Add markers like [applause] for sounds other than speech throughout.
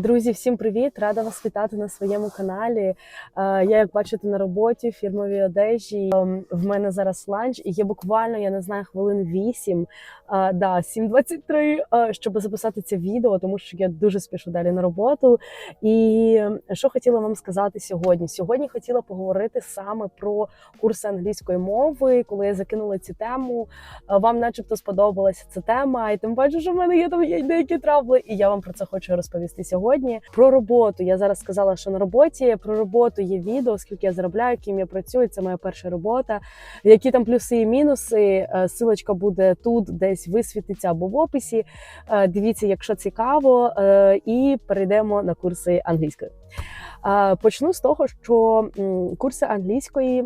Друзі, всім привіт! Рада вас вітати на своєму каналі. Е, Я, як бачите, на роботі в фірмовій одежі. Ем, В мене зараз ланч, і є буквально, я не знаю, хвилин 8, е, да, 7.23, е, щоб записати це відео, тому що я дуже спішу далі на роботу. І що хотіла вам сказати сьогодні? Сьогодні хотіла поговорити саме про курси англійської мови. Коли я закинула цю тему, е, вам, начебто, сподобалася ця тема, і тим паче, що в мене є там деякі травли, і я вам про це хочу розповісти сьогодні. Про роботу я зараз сказала, що на роботі про роботу є відео, скільки я заробляю, ким я працюю. Це моя перша робота. Які там плюси і мінуси? Е, Силочка буде тут, десь висвітиться або в описі. Е, Дивіться, якщо цікаво, Е, і перейдемо на курси англійської. Почну з того, що курси англійської.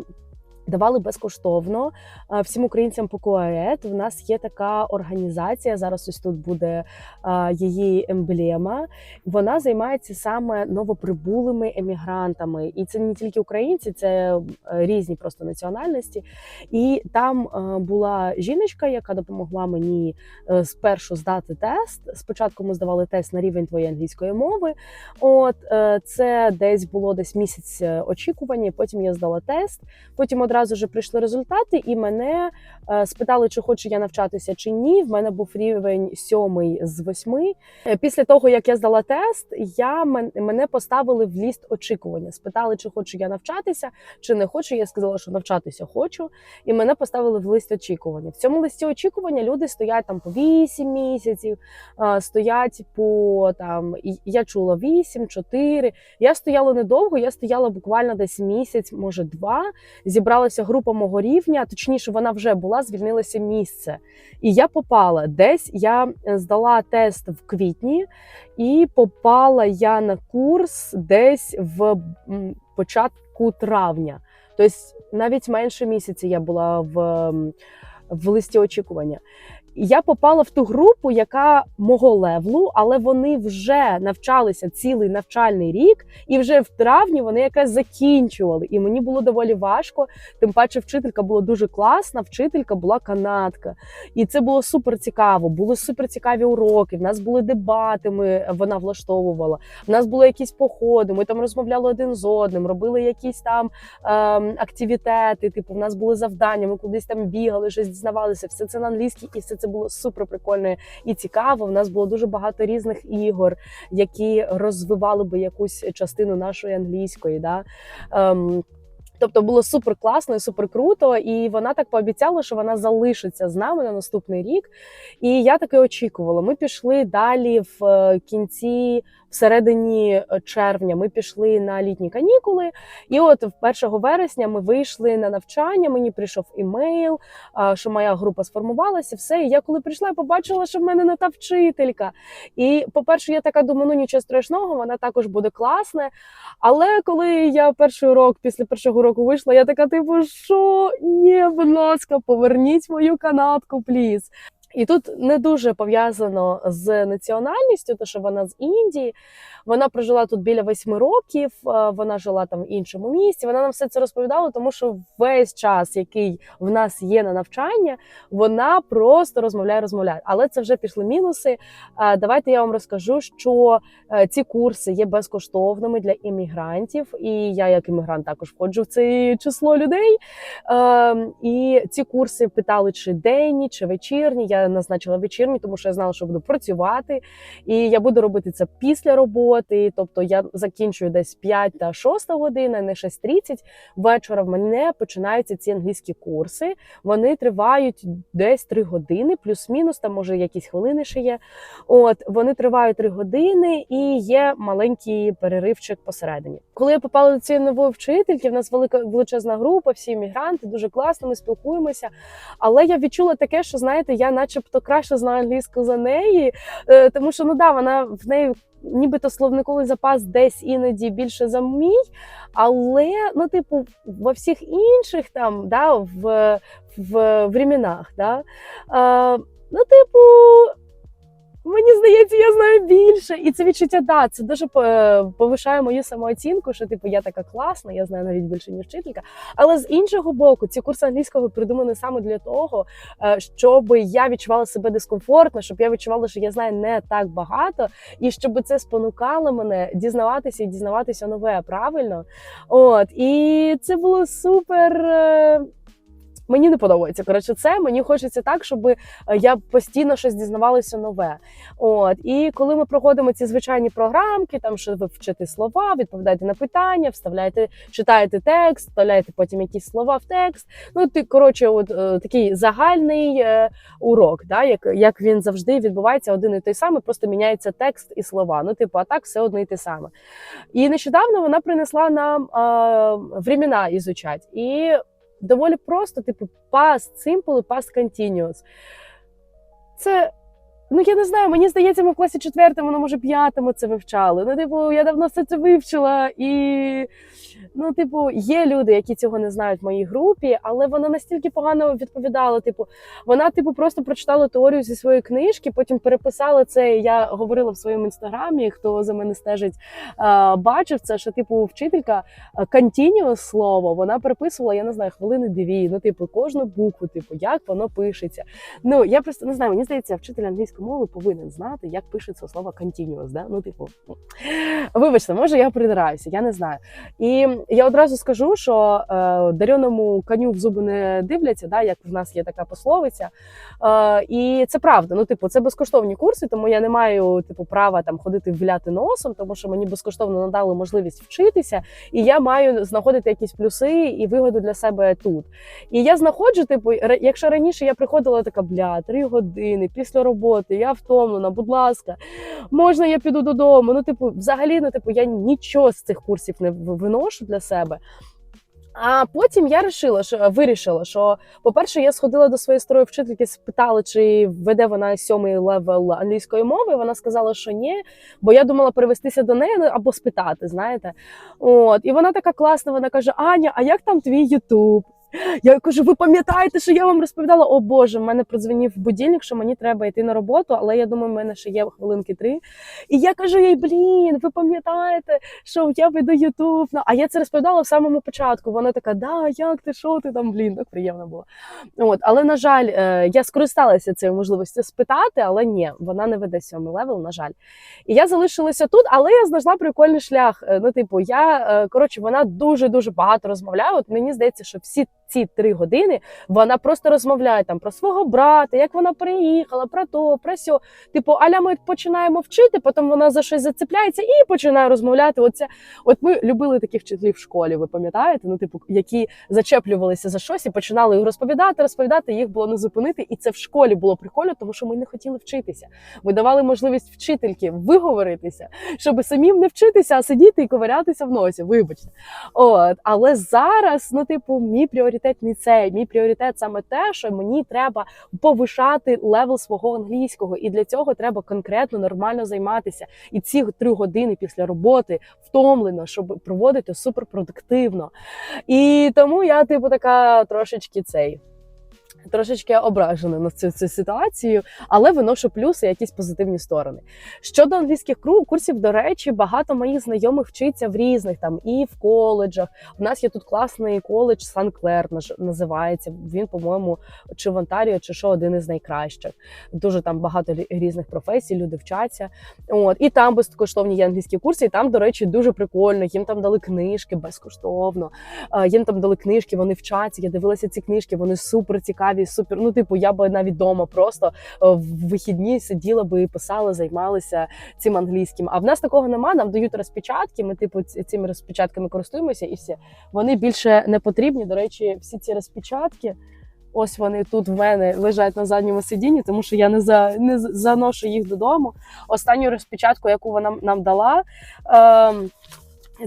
Давали безкоштовно е, всім українцям по КУАЕТ. У нас є така організація. Зараз ось тут буде е, її емблема. Вона займається саме новоприбулими емігрантами, і це не тільки українці, це е, різні просто національності. І там була жіночка, яка допомогла мені спершу здати тест. Спочатку ми здавали тест на рівень твоєї англійської мови. От це десь було десь місяць очікування. Потім я здала тест. Потім одразу ж прийшли результати, і мене е, спитали, чи хочу я навчатися чи ні. В мене був рівень сьомий з восьми. Е, Після того як я здала тест, я мене поставили в ліст очікування. Спитали, чи хочу я навчатися, чи не хочу. Я сказала, що навчатися хочу, і мене поставили в лист очікування. В цьому листі очікування люди стоять там по 8 місяців, е, стоять по там. Я чула 8, 4. Я стояла недовго, я стояла буквально десь місяць, може два. Зібралася група мого рівня, точніше, вона вже була, звільнилося місце. І я попала десь. Я е, здала тест в квітні, і попала я на курс десь в початку травня. Тобто навіть менше місяця я була в, в листі очікування. Я попала в ту групу, яка мого левлу, але вони вже навчалися цілий навчальний рік, і вже в травні вони якраз закінчували. І мені було доволі важко. Тим паче, вчителька була дуже класна, вчителька була канадка. І це було супер цікаво. Були супер цікаві уроки. В нас були дебати. Ми вона влаштовувала. В нас були якісь походи. Ми там розмовляли один з одним, робили якісь там ем, активітети. Типу, в нас були завдання. Ми кудись там бігали, щось дізнавалися. Все це на англійській, і все це було супер прикольно і цікаво. В нас було дуже багато різних ігор, які розвивали би якусь частину нашої англійської. Да? Ем, Тобто було супер класно і супер круто, і вона так пообіцяла, що вона залишиться з нами на наступний рік. І я таке очікувала. Ми пішли далі в е, кінці, всередині е, червня. Ми пішли на літні канікули. І от 1 вересня ми вийшли на навчання. Мені прийшов імейл, що моя група сформувалася. Все. І я коли прийшла, я побачила, що в мене не та вчителька. І, по-перше, я така думаю, ну нічого страшного, вона також буде класна. Але коли я перший урок після першого року вийшла, я така, типу, що ні, будь ласка, поверніть мою канатку, пліз. І тут не дуже пов'язано з національністю, то що вона з Індії. Вона прожила тут біля восьми років. е, Вона жила там в іншому місті. Вона нам все це розповідала, тому що весь час, який в нас є на навчання, вона просто розмовляє, розмовляє. Але це вже пішли мінуси. Е, Давайте я вам розкажу, що е, ці курси є безкоштовними для іммігрантів, і я, як іммігрант, також входжу в це число людей. Е, І ці курси питали, чи денні, чи вечірні. Я назначила вечірні, тому що я знала, що буду працювати, і я буду робити це після роботи. Тобто я закінчую десь 5 та 6 година, не 6.30 вечора. В мене починаються ці англійські курси. Вони тривають десь 3 години, плюс-мінус, там може якісь хвилини ще є. От вони тривають 3 години і є маленький переривчик посередині. Коли я попала до цієї нової вчительки, в нас велика величезна група, всі іммігранти, дуже класно, ми спілкуємося. Але я відчула таке, що знаєте, я, начебто, краще знаю англійську за неї, е, тому що ну да, вона в неї. Нібито словниковий запас десь іноді більше за мій, але ну, типу, во всіх інших там, да, в, в временах, да, е, ну, типу, Мені здається, я знаю більше. І це відчуття, да, це дуже повишає мою самооцінку, що типу я така класна, я знаю навіть більше, ніж вчителька. Але з іншого боку, ці курси англійського придумані саме для того, е, щоб я відчувала себе дискомфортно, щоб я відчувала, що я знаю не так багато, і щоб це спонукало мене дізнаватися і дізнаватися нове правильно. От і це було супер. Мені не подобається. Коротше, це мені хочеться так, щоб е, я постійно щось дізнавалася нове. От і коли ми проходимо ці звичайні програмки, там що ви вчите слова, відповідаєте на питання, вставляєте, читаєте текст, вставляєте потім якісь слова в текст. Ну ти коротше, от е, такий загальний е, урок, да, як, як він завжди відбувається один і той самий, просто міняється текст і слова. Ну, типу, а так все одно і те саме. І нещодавно вона принесла нам е, времена ізучать. І доволі просто, типу, past simple і past continuous. Це. Ну, я не знаю, мені здається, ми в класі четвертому, ну, може, п'ятому це вивчали. Ну, типу, я давно все це вивчила. І, ну, типу, є люди, які цього не знають в моїй групі, але вона настільки погано відповідала. Типу, вона, типу, просто прочитала теорію зі своєї книжки, потім переписала це. Я говорила в своєму інстаграмі, хто за мене стежить, бачив це, що, типу, вчителька continuous слово, вона переписувала, я не знаю, хвилини дві, ну, типу, кожну букву, типу, як воно пишеться. Ну, я просто не знаю, мені здається, вчитель англійської мови повинен знати, як пишеться слово continuous, да? Ну, типу, ну. вибачте, може, я придираюся, я не знаю. І я одразу скажу, що е, дареному коню в зуби не дивляться, да, як в нас є така пословиця. Е, і це правда. Ну, типу, це безкоштовні курси, тому я не маю типу права там ходити виляти носом, тому що мені безкоштовно надали можливість вчитися, і я маю знаходити якісь плюси і вигоду для себе тут. І я знаходжу, типу, якщо раніше я приходила така бля, три години після роботи, я втомлена, будь ласка, можна я піду додому. Ну, типу, взагалі, ну, типу, я нічого з цих курсів не виношу для себе. А потім я вирішила, що вирішила, що по-перше, я сходила до своєї старої вчительки, спитала, чи веде вона сьомий левел англійської мови. Вона сказала, що ні, бо я думала перевестися до неї ну, або спитати, знаєте. От, і вона така класна. Вона каже: Аня, а як там твій Ютуб? Я кажу, ви пам'ятаєте, що я вам розповідала? О Боже, в мене продзвонив будильник, що мені треба йти на роботу, але я думаю, в мене ще є хвилинки три. І я кажу їй, блін, ви пам'ятаєте, що я веду Ютуб? Ну, а я це розповідала в самому початку. Вона така, да, як ти, що ти там, блін, так приємно було. От, але на жаль, е, я скористалася цією можливістю спитати, але ні, вона не веде сьомий левел, на жаль. І я залишилася тут, але я знайшла прикольний шлях. Е, Ну, типу, я е, коротше, вона дуже дуже багато розмовляє. От мені здається, що всі ці три години вона просто розмовляє там про свого брата, як вона приїхала, про то, про сьо. Типу, аля ми починаємо вчити, потім вона за щось зацепляється і починає розмовляти. Оце, от ми любили таких вчителів в школі, ви пам'ятаєте? Ну, типу, які зачеплювалися за щось і починали розповідати, розповідати, їх було не зупинити. І це в школі було прикольно, тому що ми не хотіли вчитися. Ми давали можливість вчительки виговоритися, щоб самим не вчитися, а сидіти і ковирятися в носі. Вибачте. От, але зараз, ну, типу, мій пріоритет не цей. Мій пріоритет саме те, що мені треба повишати левел свого англійського, і для цього треба конкретно нормально займатися. І ці три години після роботи втомлено, щоб проводити суперпродуктивно. І тому я, типу, така трошечки цей. Трошечки ображена на цю, цю ситуацію, але виношу плюси, якісь позитивні сторони. Щодо англійських курсів, до речі, багато моїх знайомих вчиться в різних там і в коледжах. У нас є тут класний коледж Сан Клер називається. Він, по-моєму, чи в Онтаріо, чи що один із найкращих. Дуже там багато різних професій, люди вчаться. От і там безкоштовні є англійські курси. І там, до речі, дуже прикольно. Їм там дали книжки безкоштовно. Е, Їм там дали книжки, вони вчаться. Я дивилася ці книжки, вони супер цікаві, супер. Ну, типу, я би навіть вдома просто е, в вихідні сиділа би і писала, займалася цим англійським. А в нас такого нема. Нам дають розпечатки. Ми, типу, цими розпечатками користуємося, і все. Вони більше не потрібні. До речі, всі ці розпечатки. Ось вони тут в мене лежать на задньому сидінні, тому що я не за не заношу їх додому. Останню розпечатку, яку вона нам дала, ем,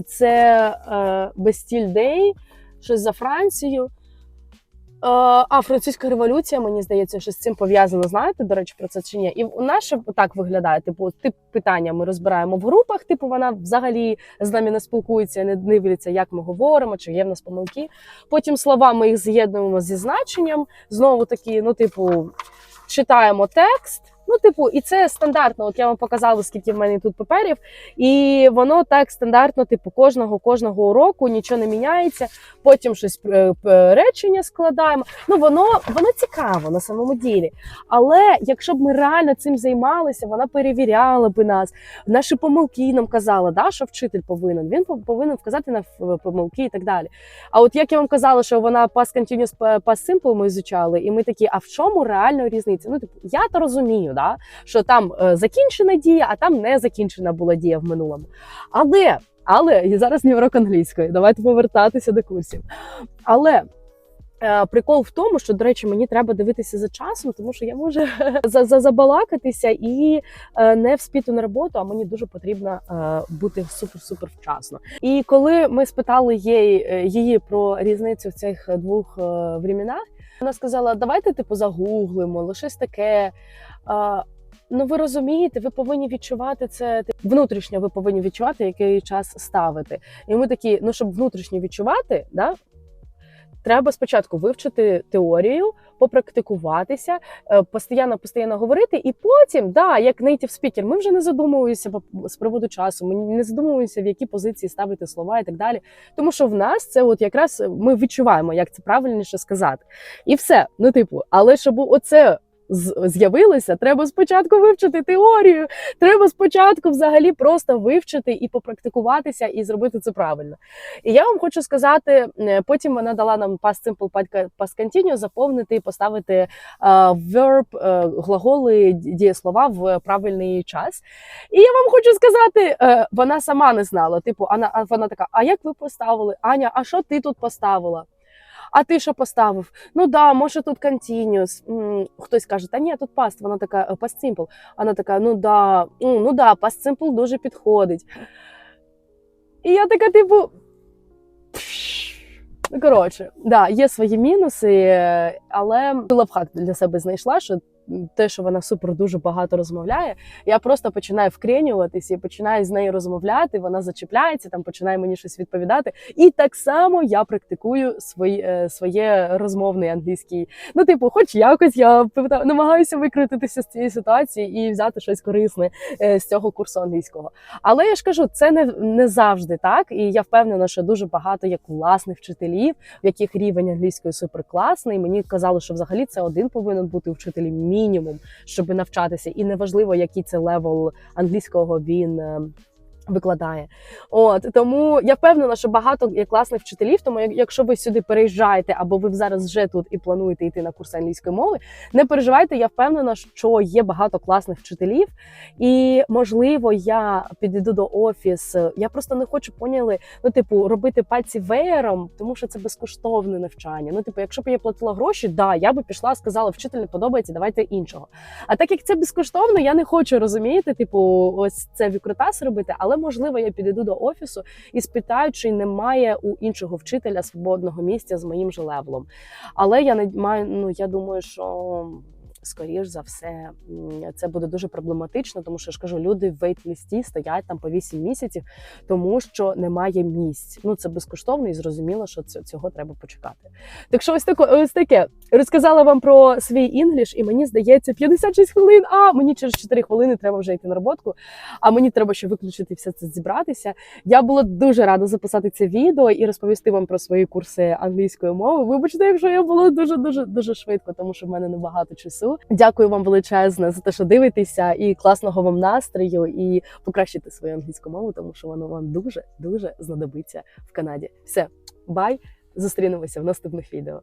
це е, Bastille Day, щось за Францію. Е, а французька революція, мені здається, що з цим пов'язано. Знаєте, до речі, про це чи ні? І нас так виглядає. Типу, тип питання ми розбираємо в групах. Типу, вона взагалі з нами не спілкується, не дивиться, як ми говоримо, чи є в нас помилки. Потім слова ми їх з'єднуємо зі значенням. Знову таки, ну, типу, читаємо текст. Ну, типу, і це стандартно. От я вам показала, скільки в мене тут паперів, і воно так стандартно, типу, кожного кожного уроку нічого не міняється. Потім щось е, е, речення складаємо. Ну воно воно цікаво на самому ділі. Але якщо б ми реально цим займалися, вона перевіряла би нас, наші помилки нам казала, да, що вчитель повинен. Він повинен вказати на помилки і так далі. А от як я вам казала, що вона past continuous, pa- past simple ми изучали, і ми такі, а в чому реально різниця? Ну, типу, я то розумію, да, що там е, закінчена дія, а там не закінчена була дія в минулому. Але, але зараз не урок англійської. Давайте повертатися до курсів. Але. е, Прикол в тому, що, до речі, мені треба дивитися за часом, тому що я можу [laughs] за- за- забалакатися і е, не вспіти на роботу, а мені дуже потрібно бути супер-супер вчасно. І коли ми спитали її, її про різницю в цих двох временах, вона сказала: давайте типу загуглимо, лише таке. А, Ну, ви розумієте, ви повинні відчувати це внутрішньо. Ви повинні відчувати, який час ставити. І ми такі, ну щоб внутрішньо відчувати, да, треба спочатку вивчити теорію, попрактикуватися, е, постійно постійно говорити, і потім, да, як native speaker, ми вже не задумуємося з приводу часу. Ми не задумуємося, в які позиції ставити слова і так далі. Тому що в нас це от якраз ми відчуваємо, як це правильніше сказати. І все. Ну, типу, але щоб оце. З- З'явилося, треба спочатку вивчити теорію. Треба спочатку взагалі просто вивчити і попрактикуватися, і зробити це правильно. І я вам хочу сказати, е, потім вона дала нам past simple, past continue заповнити і поставити е, verb, е, глаголи, дієслова в правильний час. І я вам хочу сказати, вона сама не знала. Типу, Ана, вона така: а як ви поставили? Аня, а що ти тут поставила? А ти що поставив? Ну да, може тут continuous. Хтось каже, та ні, тут past. Вона така «Е, past simple. Вона така, ну да, ну да, past simple дуже підходить. І я така, типу. Ну, коротше, да, є свої мінуси, але лавхак для себе знайшла, що те, що вона супер дуже багато розмовляє, я просто починаю вкренюватися і починаю з нею розмовляти. Вона зачіпляється, там починає мені щось відповідати. І так само я практикую свої, е, своє розмовний англійський. Ну, типу, хоч якось я намагаюся викрутитися з цієї ситуації і взяти щось корисне е, з цього курсу англійського. Але я ж кажу, це не, не завжди так. І я впевнена, що дуже багато є класних вчителів, в яких рівень англійської суперкласний. Мені казали, що взагалі це один повинен бути вчитель мінімум, щоб навчатися, і неважливо, який це левел англійського він. Викладає, от тому я впевнена, що багато є класних вчителів. Тому якщо ви сюди переїжджаєте, або ви зараз вже тут і плануєте йти на курс англійської мови, не переживайте. Я впевнена, що є багато класних вчителів, і можливо, я підійду до офісу. Я просто не хочу поняли, ну типу, робити пальці веєром, тому що це безкоштовне навчання. Ну, типу, якщо б я платила гроші, да, я би пішла, сказала, вчитель не подобається, давайте іншого. А так як це безкоштовно, я не хочу розумієте, типу, ось це вікрутас робити, але можливо я підійду до офісу і спитаю, чи немає у іншого вчителя свободного місця з моїм же левлом. Але я не маю, ну я думаю, що. Скоріш за все, це буде дуже проблематично, тому що я ж кажу, люди в вейт-листі стоять там по 8 місяців, тому що немає місць. Ну це безкоштовно і зрозуміло, що цього треба почекати. Так що ось таке, ось таке. Розказала вам про свій інгліш, і мені здається, 56 хвилин. А мені через 4 хвилини треба вже йти на роботку. А мені треба ще виключити все це зібратися. Я була дуже рада записати це відео і розповісти вам про свої курси англійської мови. Вибачте, якщо я була дуже дуже дуже швидко, тому що в мене небагато часу. Дякую вам величезне за те, що дивитеся, і класного вам настрою, і покращити свою англійську мову, тому що воно вам дуже дуже знадобиться в Канаді. Все, бай! Зустрінемося в наступних відео.